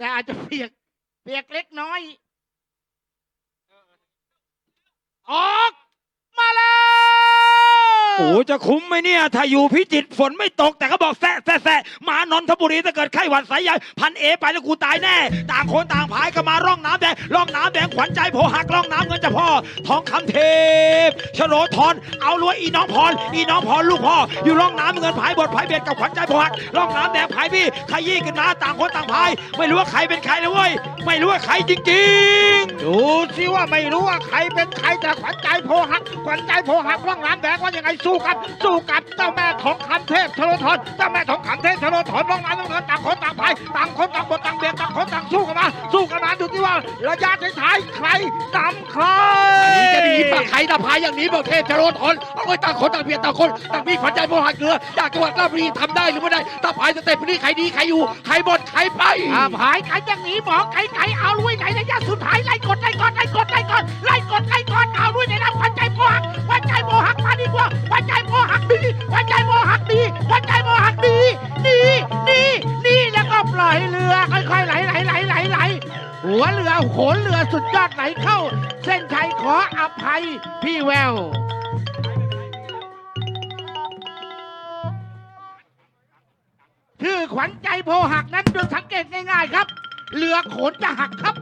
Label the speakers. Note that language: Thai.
Speaker 1: แต่อาจจะเปียก เปียกเล็กน้อยออกมาแล้ว
Speaker 2: โอ้จะคุ้มไหมเนี่ย ถ้าอยู่พิจิตรฝนไม่ตกแต่ก็บอกแซะแซะแซะมานนทบุรีถ้าเกิดไข้หวัดสายใหญ่พันเอไปแล้วกูตายแน่ ต่างคนต่างพายก็มาร่องน้ำแดงร่องน้ำแดงขวัญใจโผหักร่องน้ำเงินเจะพ่อทองคำเทพชโลธรเอารวยอีน้องพรอีน้องพรลูกพ่ออยู่ร่องน้ำเงินพายบทพายเบ็ดกับขวัญใจโผหักร่องน้ำแดงพายพี่ขยี้ขึ้นมาต่างคนต่างพาย ไม่รู้ว่าใครเป็นใครเลยเว้ยไม่รู้ว่าใครจริง
Speaker 1: ดูสิว่าไม่รู้ว่าใครเป็นใครแต่ขวัญใจโพหักขวัญใจโพหักร่องน้ำแดงว่ายังไงสู้กันสู้กับเจ้าแม่ทองคำเทพชโลธรเจ้าแม่ทองคำเทพชโลธรร่องน้ำเงินต่างคนต่างพายต่างคนต่างบทต่างเบียดต่างคนต่างสู้กันมาสู้กันมาดูที่ว่าระยะท้ายๆใครนำใคร
Speaker 3: นี่จะดีปากใครตาพายอย่างนี้บอกเทพจะโดนทนเอาไว้ต่างคนต่างเพียรต่างคนต่างมีขวัญใจโมหักเกลือจากจังหวัดราชบุรีทำได้หรือไม่ได้ตาพายสเต็ปนี้ใครดีใครอยู่ใครบดใครไป
Speaker 1: อาผายไก่อย่างนี้บอกไก่ไก่เอาลุยไหน มาดีกว่าขวัญใจโพหักดีขวัญใจโพหักดีขวัญใจโพหักดีดีดีดีแล้วก็ปล่อยเรือค่อยๆไหลไหลไหลไหลไหลหัวเรือโขนเรือสุดยอดไหลเข้า เส้นชัยขออภัยพี่แววชื่อขวัญใจโพหักนั้นโดยสังเกตง่ายๆครับ เรือโขนจะหักครับ